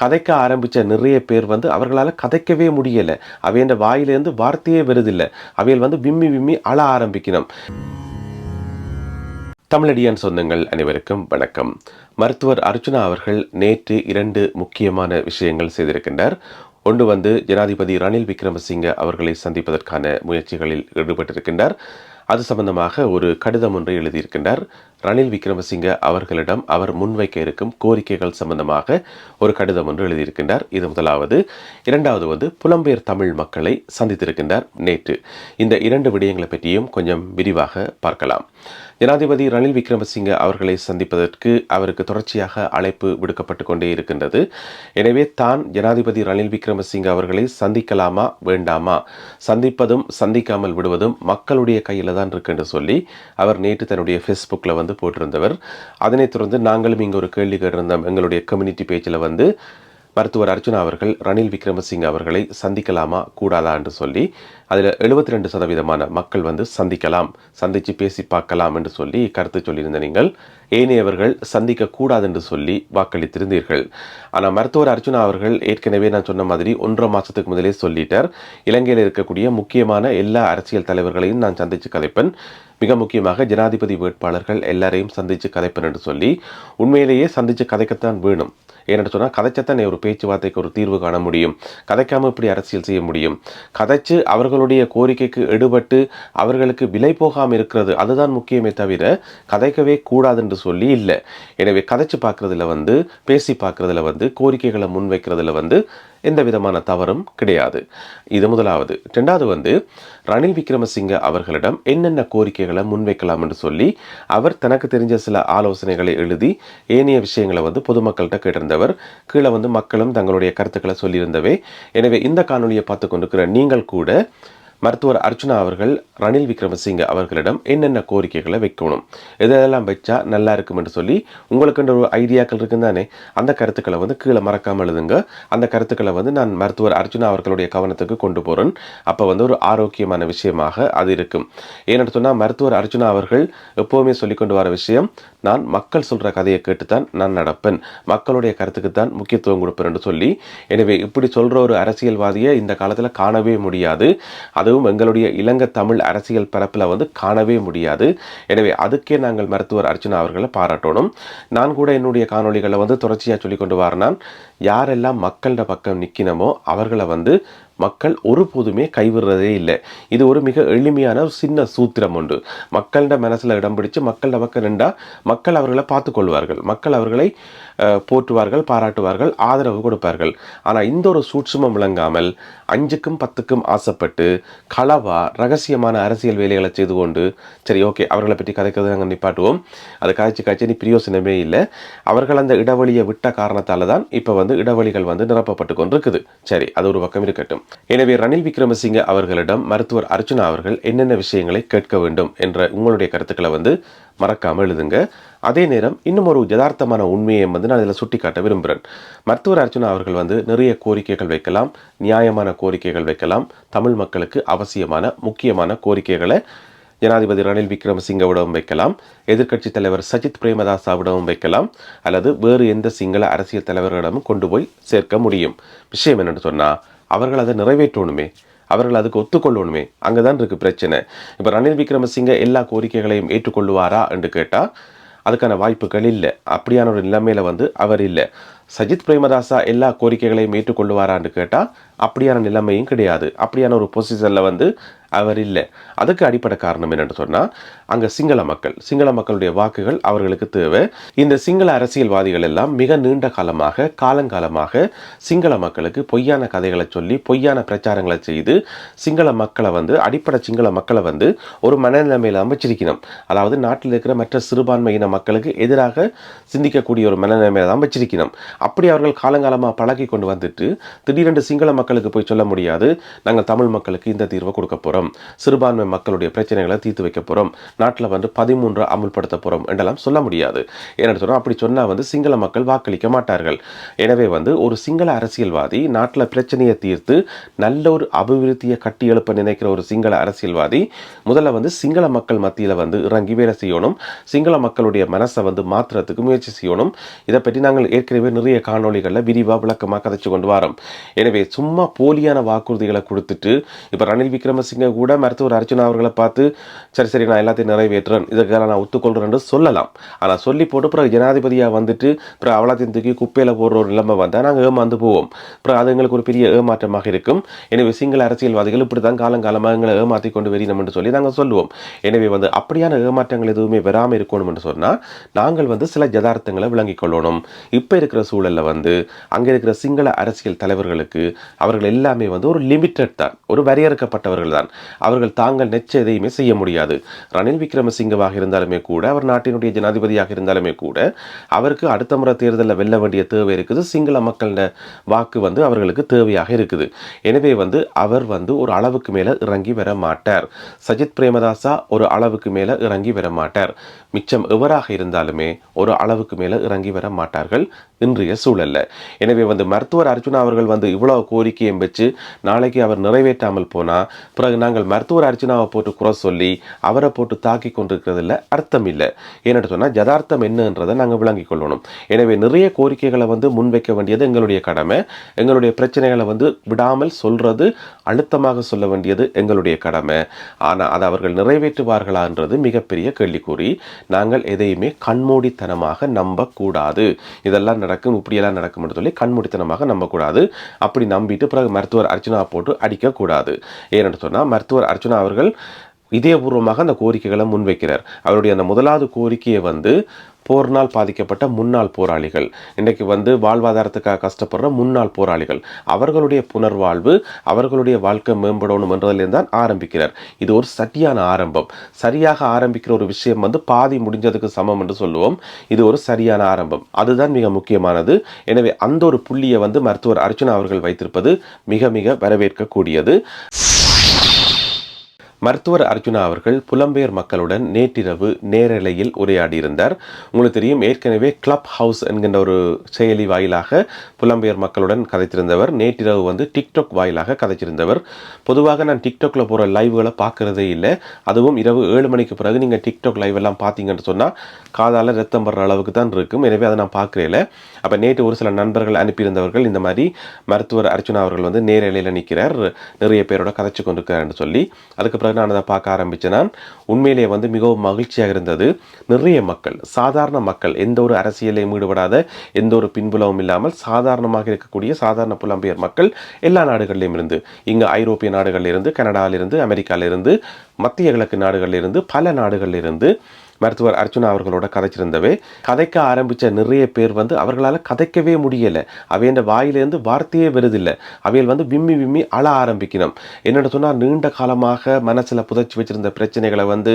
கதைக்க ஆரம்பித்த நிறைய பேர் வந்து அவர்களால் கதைக்கவே முடியலை. அவையின் வாயிலேருந்து வார்த்தையே வருதில்லை. அவையில் வந்து விம்மி விம்மி அழ ஆரம்பிக்கணும் தமிழடியான் சொந்தங்கள் அனைவருக்கும் வணக்கம். மருத்துவர் அர்ச்சுனா அவர்கள் நேற்று இரண்டு முக்கியமான விஷயங்கள் செய்திருக்கின்றார். ஒன்று வந்து ஜனாதிபதி ரணில் விக்ரமசிங்க அவர்களை சந்திப்பதற்கான முயற்சிகளில் ஈடுபட்டிருக்கின்றார். அது சம்பந்தமாக ஒரு கடிதம் ஒன்றை எழுதியிருக்கின்றார். ரணில் விக்ரமசிங்க அவர்களிடம் அவர் முன்வைக்க இருக்கும் கோரிக்கைகள் சம்பந்தமாக ஒரு கடிதம் ஒன்று எழுதியிருக்கின்றார். இது முதலாவது. இரண்டாவது வந்து புலம்பெயர் தமிழ் மக்களை சந்தித்திருக்கின்றார் நேற்று. இந்த இரண்டு விடயங்களை பற்றியும் கொஞ்சம் விரிவாக பார்க்கலாம். ஜனாதிபதி ரணில் விக்ரமசிங்க அவர்களை சந்திப்பதற்கு அவருக்கு தொடர்ச்சியாக அழைப்பு விடுக்கப்பட்டு கொண்டே இருக்கின்றது. எனவே தான் ஜனாதிபதி ரணில் விக்ரமசிங்க அவர்களை சந்திக்கலாமா வேண்டாமா? சந்திப்பதும் சந்திக்காமல் விடுவதும் மக்களுடைய கையில் தான் இருக்கு என்று சொல்லி அவர் நேற்று தன்னுடைய ஃபேஸ்புக்கில் வந்து போட்டிருந்தவர். அதனைத் தொடர்ந்து நாங்களும் இங்கே ஒரு கேள்வி கேட்டிருந்தோம். எங்களுடைய கம்யூனிட்டி பேஜில் வந்து மருத்துவர் அர்ஜுனா அவர்கள் ரணில் விக்ரமசிங்க அவர்களை சந்திக்கலாமா? கூடாதா? என்று சொல்லி அதில் எழுபத்தி ரெண்டு சதவீதமான மக்கள் வந்து சந்திக்கலாம் சந்தித்து பேசி பார்க்கலாம் என்று சொல்லி கருத்து சொல்லியிருந்த நீங்கள் ஏனையவர்கள் சந்திக்க கூடாது என்று சொல்லி வாக்களித்திருந்தீர்கள். ஆனால் மருத்துவர் அர்ஜுனா அவர்கள் ஏற்கனவே நான் சொன்ன மாதிரி ஒன்றரை மாதத்துக்கு முதலே சொல்லிட்டார். இலங்கையில் இருக்கக்கூடிய முக்கியமான எல்லா அரசியல் தலைவர்களையும் நான் சந்தித்து கதைப்பேன். மிக முக்கியமாக ஜனாதிபதி வேட்பாளர்கள் எல்லாரையும் சந்தித்து கதைப்பேன் என்று சொல்லி உண்மையிலேயே சந்தித்து கதைக்கத்தான் வேணும். ஏன்னு சொன்னால் கதைச்சத்தான் ஒரு பேச்சுவார்த்தைக்கு ஒரு தீர்வு காண முடியும். கதைக்காமல் இப்படி அரசியல் செய்ய முடியும். கதைச்சு அவர்களுடைய கோரிக்கைக்கு எடுபட்டு அவர்களுக்கு விலை போகாமல் இருக்கிறது அதுதான் முக்கியமே தவிர கதைக்கவே கூடாது என்று சொல்லி இல்லை. எனவே கதைச்சு பார்க்குறதுல வந்து பேசி பார்க்குறதுல வந்து கோரிக்கைகளை முன்வைக்கிறதுல வந்து எந்த விதமான தவறும் கிடையாது. இது முதலாவது. ரெண்டாவது வந்து ரணில் விக்ரமசிங்க அவர்களிடம் என்னென்ன கோரிக்கைகளை முன்வைக்கலாம் என்று சொல்லி அவர் தனக்கு தெரிஞ்ச சில ஆலோசனைகளை எழுதி ஏனைய விஷயங்களை வந்து பொதுமக்கள்கிட்ட கேட்டிருந்தவர். கீழே வந்து மக்களும் தங்களுடைய கருத்துக்களை சொல்லியிருந்தவை. எனவே இந்த காணொலியை பார்த்து கொண்டிருக்கிற நீங்கள் கூட மருத்துவர் அர்ச்சுனா அவர்கள் ரணில் விக்ரமசிங்க அவர்களிடம் என்னென்ன கோரிக்கைகளை வைக்கணும்? இதெல்லாம் வச்சா நல்லா இருக்கும் என்று சொல்லி உங்களுக்குன்ற ஒரு ஐடியாக்கள் இருக்குன்னு தானே? அந்த கருத்துக்களை வந்து கீழே மறக்காமல் எழுதுங்க. அந்த கருத்துக்களை வந்து நான் மருத்துவர் அர்ச்சுனா அவர்களுடைய கவனத்துக்கு கொண்டு போகிறேன் அப்போ வந்து ஒரு ஆரோக்கியமான விஷயமாக அது இருக்கும். ஏன்னு சொன்னால் மருத்துவர் அர்ச்சுனா அவர்கள் எப்போவுமே சொல்லிக்கொண்டு வர விஷயம் நான் மக்கள் சொல்கிற கதையை கேட்டுத்தான் நான் நடப்பேன். மக்களுடைய கருத்துக்கு தான் முக்கியத்துவம் கொடுப்பேன் என்று சொல்லி. எனவே இப்படி சொல்கிற ஒரு அரசியல்வாதியை இந்த காலத்தில் காணவே முடியாது. அதுவும் எங்களுடைய இலங்கை தமிழ் அரசியல் பரப்பில் வந்து காணவே முடியாது. எனவே அதுக்கே நாங்கள் மருத்துவர் அர்ச்சனா அவர்களை பாராட்டணும். நான் கூட என்னுடைய காணொளிகளை வந்து தொடர்ச்சியாக சொல்லிக்கொண்டு வரேன். யாரெல்லாம் மக்களோட பக்கம் நிற்கினமோ அவர்களை வந்து மக்கள் ஒருபோதுமே கைவிடுறதே இல்லை. இது ஒரு மிக எளிமையான ஒரு சின்ன சூத்திரம் உண்டு. மக்களிட மனசில் இடம் பிடிச்சு மக்களிட பக்கம் நின்றா மக்கள் அவர்களை பார்த்து கொள்வார்கள் மக்கள் அவர்களை போற்றுவார்கள் பாராட்டுவார்கள் ஆதரவு கொடுப்பார்கள். ஆனால் இந்த ஒரு சூட்சுமம் விளங்காமல் அஞ்சுக்கும் பத்துக்கும் ஆசைப்பட்டு களவா ரகசியமான அரசியல் வேலைகளை செய்து கொண்டு சரி ஓகே அவர்களை பற்றி கதைக்கிறது நாங்கள் நிப்பாட்டுவோம். அது காய்ச்சி காய்ச்சி நீ பிரியோசனமே இல்லை. அவர்கள் அந்த இடைவெளியை விட்ட காரணத்தால் தான் இப்போ வந்து இடைவெளிகள் வந்து நிரப்பப்பட்டு கொண்டிருக்குது. சரி அது ஒரு பக்கம் இருக்கட்டும். எனவே ரணில் விக்ரமசிங்க அவர்களிடம் மருத்துவர் அர்ச்சுனா அவர்கள் என்னென்ன விஷயங்களை கேட்க வேண்டும் என்ற உங்களுடைய கருத்துக்களை வந்து மறக்காமல் எழுதுங்க. அதே நேரம் இன்னும் ஒரு யதார்த்தமான உண்மையை வந்து நான் இதில் சுட்டி காட்ட விரும்புகிறேன் மருத்துவர் அர்ச்சுனா அவர்கள் வந்து நிறைய கோரிக்கைகள் வைக்கலாம் நியாயமான கோரிக்கைகள் வைக்கலாம். தமிழ் மக்களுக்கு அவசியமான முக்கியமான கோரிக்கைகளை ஜனாதிபதி ரணில் விக்ரமசிங்கவிடவும் வைக்கலாம். எதிர்க்கட்சித் தலைவர் சஜித் பிரேமதாசாவிடமும் வைக்கலாம். அல்லது வேறு எந்த சிங்கள அரசியல் தலைவர்களிடமும் கொண்டு போய் சேர்க்க முடியும். விஷயம் என்னென்னு சொன்னால் அவர்கள் அதை நிறைவேற்றணுமே. அவர்கள் அதுக்கு ஒத்துக்கொள்ளணுமே. அங்கே தான் இருக்குது பிரச்சனை. இப்போ ரணில் விக்ரமசிங்க எல்லா கோரிக்கைகளையும் ஏற்றுக்கொள்வாரா என்று கேட்டால் அதுக்கான வாய்ப்புகள் இல்லை. அப்படியான ஒரு நிலைமையில் வந்து அவர் இல்லை. சஜித் பிரேமதாசா எல்லா கோரிக்கைகளையும் ஏற்றுக்கொள்வாரான்னு கேட்டால் அப்படியான நிலைமையும் கிடையாது. அப்படியான ஒரு பொசிஷனில் வந்து அவர் இல்லை. அதுக்கு அடிப்படை காரணம் என்னென்னு சொன்னால் அங்கே சிங்கள மக்கள் சிங்கள மக்களுடைய வாக்குகள் அவர்களுக்கு தேவை. இந்த சிங்கள அரசியல்வாதிகள் எல்லாம் மிக நீண்ட காலமாக காலங்காலமாக சிங்கள மக்களுக்கு பொய்யான கதைகளை சொல்லி பொய்யான பிரச்சாரங்களை செய்து சிங்கள மக்களை வந்து அடிப்படை சிங்கள மக்களை வந்து ஒரு மனநிலைமையில் அமைச்சிருக்கணும். அதாவது நாட்டில் இருக்கிற மற்ற சிறுபான்மையின மக்களுக்கு எதிராக சிந்திக்கக்கூடிய ஒரு மனநிலைமையில தான் வச்சிருக்கணும் அப்படி அவர்கள் காலங்காலமாக பழகி கொண்டு வந்துட்டு திடீரென்று சிங்கள மக்களுக்கு போய் சொல்ல முடியாது. நாங்கள் தமிழ் மக்களுக்கு இந்த தீர்வை கொடுக்க போகிறோம் சிறுபான்மை மக்களுடைய பிரச்சனைகளை தீர்த்து வைக்க போகிறோம் நாட்டில் வந்து பதிமூன்று அமுல்படுத்த போகிறோம் என்றெல்லாம் சொல்ல முடியாது. ஏன்னு சொன்னால் அப்படி சொன்னால் வந்து சிங்கள மக்கள் வாக்களிக்க மாட்டார்கள். எனவே வந்து ஒரு சிங்கள அரசியல்வாதி நாட்டில் பிரச்சனையை தீர்த்து நல்ல ஒரு அபிவிருத்தியை கட்டி எழுப்ப நினைக்கிற ஒரு சிங்கள அரசியல்வாதி முதல்ல வந்து சிங்கள மக்கள் மத்தியில் வந்து இறங்கி வேலை செய்யணும். சிங்கள மக்களுடைய மனசை வந்து மாற்றுறதுக்கு முயற்சி செய்யணும். இதை பற்றி நாங்கள் ஏற்கனவே நிறைய காணொலிகளில் விரிவாக விளக்கமாக கதைச்சு கொண்டு வரோம். எனவே சும்மா போலியான வாக்குறுதிகளை கொடுத்துட்டு இப்போ ரணில் விக்ரமசிங்க கூட மருத்துவர் அர்ச்சனா அவர்களை பார்த்து சரி சரி நான் எல்லாத்தையும் நிறைவேற்றுறேன். இதுக்கெல்லாம் நான் ஒத்துக்கொள்கிறேன்னு சொல்லலாம். ஆனால் சொல்லி போட்டு பிறகு ஜனாதிபதியாக வந்துட்டு பிறகு அவலத்தையும் தூக்கி குப்பையில் போடுற ஒரு நிலைமை வந்தால் நாங்கள் ஏமாந்து போவோம். பிறகு அது எங்களுக்கு ஒரு பெரிய ஏமாற்றமாக இருக்கும். எனவே சிங்கள அரசியல்வாதிகள் இப்படி தான் காலங்காலமாக எங்களை ஏமாற்றி கொண்டு வெறினோம் என்று சொல்லி நாங்கள் சொல்லுவோம். எனவே வந்து அப்படியான ஏமாற்றங்கள் எதுவுமே வராமல் இருக்கணும் என்று சொன்னால் நாங்கள் வந்து சில ஜதார்த்தங்களை விளங்கிக் கொள்ளணும். இப்போ இருக்கிற சூழலில் வந்து அங்கே இருக்கிற சிங்கள அரசியல் தலைவர்களுக்கு அவர்கள் எல்லாமே வந்து ஒரு லிமிட்டட் தான். ஒரு வரையறுக்கப்பட்டவர்கள் தான். அவர்கள் தாங்கள் நெச்ச எதையுமே செய்ய முடியாது. ரணில் விக்ரமசிங்கவாக இருந்தாலுமே கூட அவர் நாட்டினுடைய ஜனாதிபதியாக இருந்தாலுமே கூட அவருக்கு அடுத்த முறை தேர்தலில் வெல்ல வேண்டிய தேவை இருக்குது. சிங்கள மக்களோட வாக்கு வந்து அவர்களுக்கு தேவையாக இருக்குது. எனவே வந்து அவர் வந்து ஒரு அளவுக்கு மேலே இறங்கி வர மாட்டார். சஜித் பிரேமதாசா ஒரு அளவுக்கு மேலே இறங்கி வர மாட்டார். மிச்சம் எவராக இருந்தாலுமே ஒரு அளவுக்கு மேலே இறங்கி வர மாட்டார்கள். இன்றைய சூழல்ல. எனவே வந்து மருத்துவர் அர்ஜுனா அவர்கள் வந்து இவ்வளவு கோரிக்கையும் வச்சு நாளைக்கு அவர் நிறைவேற்றாமல் போனால் பிறகு நாங்கள் மருத்துவர் அர்ஜுனாவை போட்டு குறை சொல்லி அவரை போட்டு தாக்கி கொண்டிருக்கிறதுல அர்த்தம் இல்லை. ஏன்னு சொன்னால் ஜதார்த்தம் என்னன்றதை நாங்கள் விளங்கிக் கொள்ளணும். எனவே நிறைய கோரிக்கைகளை வந்து முன்வைக்க வேண்டியது எங்களுடைய கடமை. எங்களுடைய பிரச்சனைகளை வந்து விடாமல் சொல்றது அழுத்தமாக சொல்ல வேண்டியது எங்களுடைய கடமை. ஆனால் அதை அவர்கள் நிறைவேற்றுவார்களான்றது மிகப்பெரிய கேள்விக்குறி. நாங்கள் எதையுமே கண்மூடித்தனமாக நம்பக்கூடாது. இதெல்லாம் நடக்கும் இப்படியெல்லாம் நடக்கும் சொல்லி கண்மூடித்தனமாக நம்பக்கூடாது. அப்படி நம்பிட்டு பிறகு மருத்துவர் அர்ச்சனா போட்டு அடிக்கக்கூடாது. ஏன்னு சொன்னால் மருத்துவர் அர்ச்சனா அவர்கள் இதயபூர்வமாக அந்த கோரிக்கைகளை முன்வைக்கிறார். அவருடைய அந்த முதலாவது கோரிக்கையை வந்து போர்னால் பாதிக்கப்பட்ட முன்னாள் போராளிகள். இன்றைக்கு வந்து வாழ்வாதாரத்துக்காக கஷ்டப்படுற முன்னாள் போராளிகள். அவர்களுடைய புனர்வாழ்வு அவர்களுடைய வாழ்க்கை மேம்படணும் என்றதிலிருந்து தான் ஆரம்பிக்கிறார். இது ஒரு சரியான ஆரம்பம். சரியாக ஆரம்பிக்கிற ஒரு விஷயம் வந்து பாதி முடிஞ்சதுக்கு சமம் என்று சொல்லுவோம். இது ஒரு சரியான ஆரம்பம். அதுதான் மிக முக்கியமானது. எனவே அந்த ஒரு புள்ளியை வந்து மருத்துவர் அர்ச்சனா அவர்கள் வைத்திருப்பது மிக மிக வரவேற்கக்கூடியது. மருத்துவர் அர்ஜுனா அவர்கள் புலம்பெயர் மக்களுடன் நேற்றிரவு நேரலையில் உரையாடியிருந்தார். உங்களுக்கு தெரியும் ஏற்கனவே கிளப் ஹவுஸ் என்கின்ற ஒரு செயலி வாயிலாக புலம்பெயர் மக்களுடன் கதைத்திருந்தவர். நேற்றிரவு வந்து டிக்டாக் வாயிலாக கதைச்சிருந்தவர் பொதுவாக நான் டிக்டாக்ல போகிற லைவ்களை பார்க்கறதே இல்லை. அதுவும் இரவு ஏழு மணிக்கு பிறகு நீங்கள் டிக்டாக் லைவ் எல்லாம் பார்த்தீங்கன்னு சொன்னால் காதால் ரத்தம் வர்ற அளவுக்கு தான் இருக்கும். எனவே அதை நான் பார்க்கறேல அப்போ நேற்று ஒரு சில நண்பர்கள் அனுப்பியிருந்தவர்கள் இந்த மாதிரி மருத்துவர் அர்ஜுனா அவர்கள் வந்து நேரலையில் நிற்கிறார் நிறைய பேரோட கதைச்சு கொண்டிருக்கிறார்னு சொல்லி. அதுக்கப்புறம் பிறகு நான் அதை பார்க்க ஆரம்பித்தேன் நான். உண்மையிலேயே வந்து மிகவும் மகிழ்ச்சியாக இருந்தது. நிறைய மக்கள் சாதாரண மக்கள் எந்த ஒரு அரசியலையும் ஈடுபடாத எந்த ஒரு பின்புலமும் இல்லாமல் சாதாரணமாக இருக்கக்கூடிய சாதாரண புலம்பெயர் மக்கள் எல்லா நாடுகளிலும் இருந்து இங்கே ஐரோப்பிய நாடுகளில் இருந்து கனடாவிலிருந்து அமெரிக்காவிலிருந்து மத்திய கிழக்கு நாடுகளில் இருந்து பல நாடுகளில் இருந்து மருத்துவர் அர்ச்சுனா அவர்களோட கதைச்சிருந்தவே. கதைக்க ஆரம்பித்த நிறைய பேர் வந்து அவர்களால் கதைக்கவே முடியலை. அவையண்ட வாயிலேருந்து வார்த்தையே வருதில்லை. அவைகள் வந்து விம்மி விம்மி அழ ஆரம்பிக்கணும். என்னென்னு சொன்னால் நீண்ட காலமாக மனசில் புதைச்சி வச்சிருந்த பிரச்சனைகளை வந்து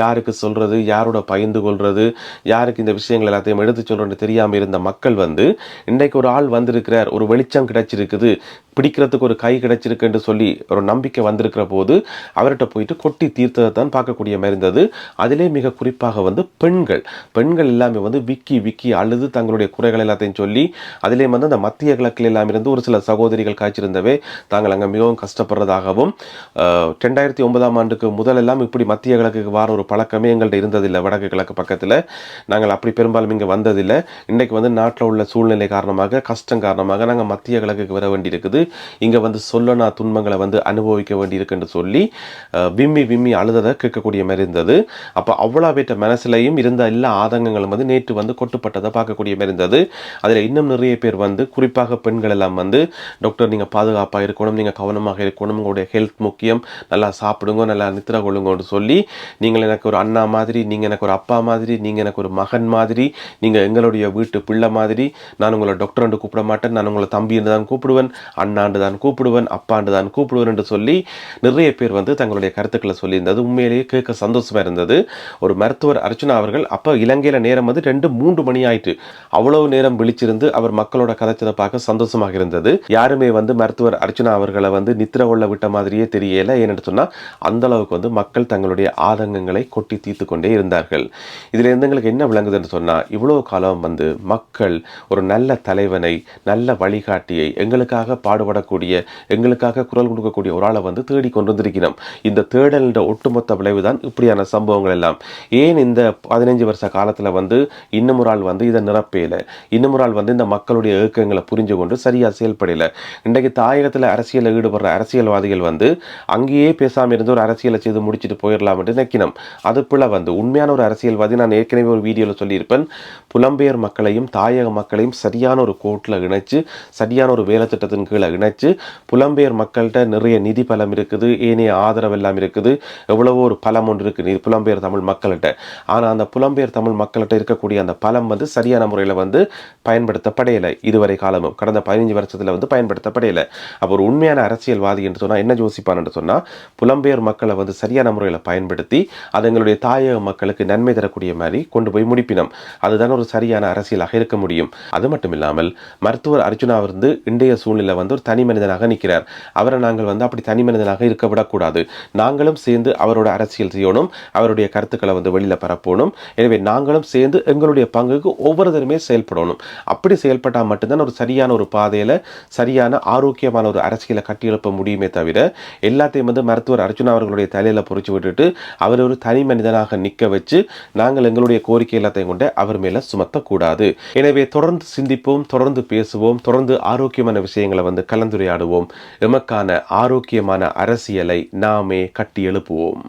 யாருக்கு சொல்கிறது யாரோட பகிர்ந்து கொள்வது யாருக்கு இந்த விஷயங்கள் எல்லாத்தையும் எடுத்து சொல்கிறோன்னு தெரியாமல் இருந்த மக்கள் வந்து இன்றைக்கு ஒரு ஆள் வந்திருக்கிறார் ஒரு வெளிச்சம் கிடைச்சிருக்குது பிடிக்கிறதுக்கு ஒரு கை கிடைச்சிருக்குன்னு சொல்லி ஒரு நம்பிக்கை வந்திருக்கிற போது அவர்கிட்ட போயிட்டு கொட்டி தீர்த்ததை தான் பார்க்கக்கூடிய மாதிரி இருந்தது. அதிலே மிக குறிப்பாக வந்து பெண்கள். பெண்கள் எல்லாமே வந்து விக்கி விக்கி அழுது தங்களுடைய குறைகள் எல்லாத்தையும் சொல்லி அதிலே வந்து அந்த மத்திய கிழக்கில் எல்லாம் இருந்து ஒரு சில சகோதரிகள் காய்ச்சிருந்தவே தாங்கள் அங்கே மிகவும் கஷ்டப்படுறதாகவும் ரெண்டாயிரத்தி ஒன்பதாம் ஆண்டுக்கு முதல் எல்லாம் இப்படி மத்திய கிழக்குக்கு வார ஒரு பழக்கமே எங்கள்கிட்ட இருந்ததில்லை வடக்கு கிழக்கு பக்கத்தில். நாங்கள் அப்படி பெரும்பாலும் இங்கே வந்ததில்லை. இன்றைக்கு வந்து நாட்டில் உள்ள சூழ்நிலை காரணமாக கஷ்டம் காரணமாக நாங்கள் மத்திய கிழக்குக்கு வர வேண்டியிருக்குது. இங்கே வந்து சொல்லனா துன்பங்களை வந்து அனுபவிக்க வேண்டியிருக்குன்னு சொல்லி விம்மி விம்மி அழுததை கேட்கக்கூடிய மாதிரி இருந்தது. அப்போ அவ்வளோ பேட்ட மனசுலையும் இருந்த எல்லா ஆதங்கங்களும் வந்து நேற்று வந்து கொட்டுப்பட்டதை பார்க்கக்கூடிய மாதிரி இருந்தது. அதில் இன்னும் நிறைய பேர் வந்து குறிப்பாக பெண்கள் எல்லாம் வந்து டாக்டர் நீங்கள் பாதுகாப்பாக இருக்கணும் நீங்கள் கவனமாக இருக்கணும் உங்களுடைய ஹெல்த் முக்கியம் நல்லா சாப்பிடுங்க நல்லா நித்திர கொள்ளுங்கன்னு சொல்லி நீங்கள் எனக்கு ஒரு அண்ணா மாதிரி நீங்கள் எனக்கு ஒரு அப்பா மாதிரி நீங்கள் எனக்கு ஒரு மகன் மாதிரி நீங்கள் எங்களுடைய வீட்டு பிள்ளை மாதிரி நான் உங்களை டாக்டர் கூப்பிட மாட்டேன் நான் உங்களை தம்பி என்று தான் கூப்பிடுவேன் அண்ணாண்டு தான் கூப்பிடுவேன் அப்பாண்டு தான் கூப்பிடுவேன் என்று சொல்லி நிறைய பேர் வந்து தங்களுடைய கருத்துக்களை சொல்லியிருந்தது. உண்மையிலேயே கேட்க சந்தோஷமாக இருந்தது. ஒரு மருத்துவ மருத்துவர் அர்ச்சனா அவர்கள் அப்போ இலங்கையில் நேரம் வந்து ரெண்டு மூன்று மணி ஆயிட்டு அவ்வளவு நேரம் விழிச்சிருந்து அவர் மக்களோட கதைச்சதை பார்க்க சந்தோஷமாக இருந்தது. யாருமே வந்து மருத்துவர் அர்ச்சனா அவர்களை வந்து நித்திர கொள்ள விட்ட மாதிரியே தெரியல. ஏன்னு சொன்னால் அந்த அளவுக்கு வந்து மக்கள் தங்களுடைய ஆதங்கங்களை கொட்டி தீர்த்து கொண்டே இருந்தார்கள். இதில் இருந்து எங்களுக்கு என்ன விளங்குதுன்னு சொன்னால் இவ்வளோ காலம் வந்து மக்கள் ஒரு நல்ல தலைவனை நல்ல வழிகாட்டியை எங்களுக்காக பாடுபடக்கூடிய எங்களுக்காக குரல் கொடுக்கக்கூடிய ஒரு ஆளை வந்து தேடி கொண்டிருந்திருக்கிறோம். இந்த தேடலின் ஒட்டுமொத்த விளைவு தான் இப்படியான சம்பவங்கள் எல்லாம். ஏன் இந்த பதினஞ்சு வருஷ காலத்தில் வந்து இன்னும் ஒரு ஆள் வந்து இதை நிரப்பையில் இன்னும் ஒரு ஆள் வந்து இந்த மக்களுடைய இயக்கங்களை புரிஞ்சு கொண்டு சரியாக செயல்படலை. இன்றைக்கு தாயகத்தில் அரசியலில் ஈடுபடுற அரசியல்வாதிகள் வந்து அங்கேயே பேசாமல் இருந்து ஒரு அரசியலை செய்து முடிச்சுட்டு போயிடலாம் என்று நினைக்கணும். அது போல வந்து உண்மையான ஒரு அரசியல்வாதி நான் ஏற்கனவே ஒரு வீடியோவில் சொல்லியிருப்பேன். புலம்பெயர் மக்களையும் தாயக மக்களையும் சரியான ஒரு கோட்டில் இணைச்சு சரியான ஒரு வேலை திட்டத்தின் கீழே இணைச்சு புலம்பெயர் மக்கள்கிட்ட நிறைய நிதி பலம் இருக்குது ஏனைய ஆதரவு எல்லாம் இருக்குது. எவ்வளவோ ஒரு பலம் ஒன்று இருக்குது புலம்பெயர் தமிழ் மக்கள்கிட்ட. ஆனால் அந்த புலம்பெயர் தமிழ் மக்கள்கிட்ட இருக்கக்கூடிய அந்த பலம் வந்து சரியான முறையில் வந்து பயன்படுத்தப்படையலை. இதுவரை காலமும் கடந்த பதினஞ்சு வருஷத்தில் வந்து பயன்படுத்தப்படையலை. அப்போ ஒரு உண்மையான அரசியல்வாதி என்று சொன்னால் என்ன யோசிப்பான்னு சொன்னால் புலம்பெயர் மக்களை வந்து சரியான முறையில் பயன்படுத்தி அது எங்களுடைய தாயக மக்களுக்கு நன்மை தரக்கூடிய மாதிரி கொண்டு போய் முடிப்பினம். அதுதான் ஒரு சரியான அரசியலாக இருக்க முடியும். அது மட்டும் இல்லாமல் மருத்துவர் அர்ஜுனா வந்து இன்றைய சூழ்நிலை வந்து ஒரு தனி மனிதனாக நிற்கிறார். அவரை நாங்கள் வந்து அப்படி தனி மனிதனாக இருக்க விடக்கூடாது. நாங்களும் சேர்ந்து அவரோட அரசியல் செய்யணும். அவருடைய கருத்துக்களை வந்து வெளியில் பரப்பணும். எனவே நாங்களும் சேர்ந்து எங்களுடைய பங்குக்கு ஒவ்வொருத்தருமே செயல்படணும். அப்படி செயல்பட்டால் மட்டும்தான் ஒரு சரியான ஒரு பாதையில் சரியான ஆரோக்கியமான ஒரு அரசியலை கட்டியெழுப்ப முடியுமே தவிர எல்லாத்தையும் வந்து மருத்துவர் அர்ஜுனா அவர்களுடைய தலையில் பொறிச்சு விட்டுட்டு அவர் ஒரு தனி மனிதனாக நிற்க வச்சு நாங்கள் எங்களுடைய கோரிக்கை எல்லாத்தையும் கொண்டு அவர் மேலே சுமத்தக்கூடாது. எனவே தொடர்ந்து சிந்திப்போம் தொடர்ந்து பேசுவோம் தொடர்ந்து ஆரோக்கியமான விஷயங்களை வந்து கலந்துரையாடுவோம். எமக்கான ஆரோக்கியமான அரசியலை நாமே கட்டி எழுப்புவோம்